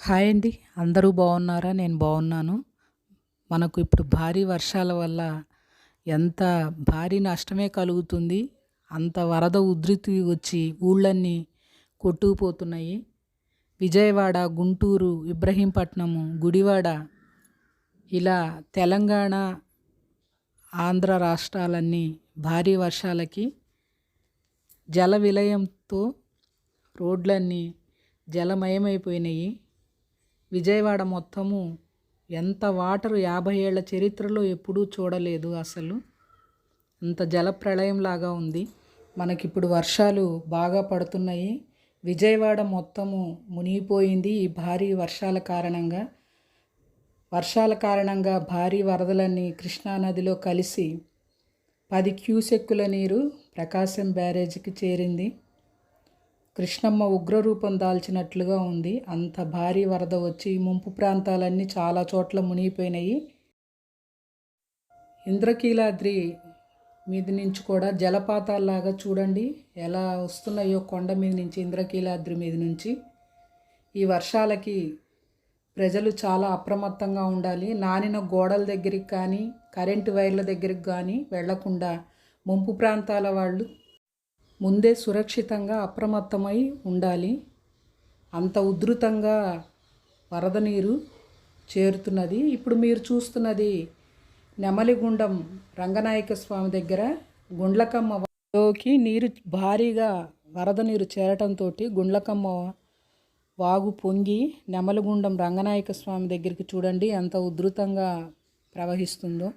Hi అండి. అందరూ బాగున్నారా? నేను బాగున్నాను. మనకు ఇప్పుడు భారీ వర్షాల వల్ల ఎంత భారీ నష్టమే కలుగుతుంది. అంత వరద ఉధృతి వచ్చి ఊళ్ళన్నీ కొట్టుకుపోతున్నాయి. విజయవాడ గుంటూరు ఇబ్రహీంపట్నము గుడివాడ ఇలా తెలంగాణ ఆంధ్ర రాష్ట్రాలన్నీ భారీ వర్షాలకి జల విలయంతో రోడ్లన్నీ జలమయమైపోయినాయి. విజయవాడ మొత్తము ఎంత వాటరు యాభై ఏళ్ళ చరిత్రలో ఎప్పుడూ చూడలేదు అసలు. అంత జలప్రళయంలాగా ఉంది. మనకిప్పుడు వర్షాలు బాగా పడుతున్నాయి. విజయవాడ మొత్తము మునిగిపోయింది ఈ భారీ వర్షాల కారణంగా. వర్షాల కారణంగా భారీ వరదలన్నీ కృష్ణానదిలో కలిసి పది క్యూసెక్కుల నీరు ప్రకాశం బ్యారేజీకి చేరింది. కృష్ణమ్మ ఉగ్రరూపం దాల్చినట్లుగా ఉంది. అంత భారీ వరద వచ్చి ముంపు ప్రాంతాలన్నీ చాలా చోట్ల మునిగిపోయినాయి. ఇంద్రకీలాద్రి మీద నుంచి కూడా జలపాతాల్లాగా చూడండి. ఎలా వస్తున్నాయో కొండ మీద నుంచి ఇంద్రకీలాద్రి మీద నుంచి. ఈ వర్షాలకి ప్రజలు చాలా అప్రమత్తంగా ఉండాలి. నానిన గోడల దగ్గరికి కానీ కరెంటు వైర్ల దగ్గరికి కానీ వెళ్ళకుండా ముంపు ప్రాంతాల వాళ్ళు ముందే సురక్షితంగా అప్రమత్తమై ఉండాలి. అంత ఉధృతంగా వరద నీరు చేరుతున్నది. ఇప్పుడు మీరు చూస్తున్నది నెమలిగుండం రంగనాయక స్వామి దగ్గర గుండ్లకమ్మలోకి నీరు భారీగా వరద నీరు చేరటంతో గుండ్లకమ్మ వాగు పొంగి నెమలిగుండం రంగనాయక స్వామి దగ్గరికి చూడండి ఎంత ఉధృతంగా ప్రవహిస్తుందో.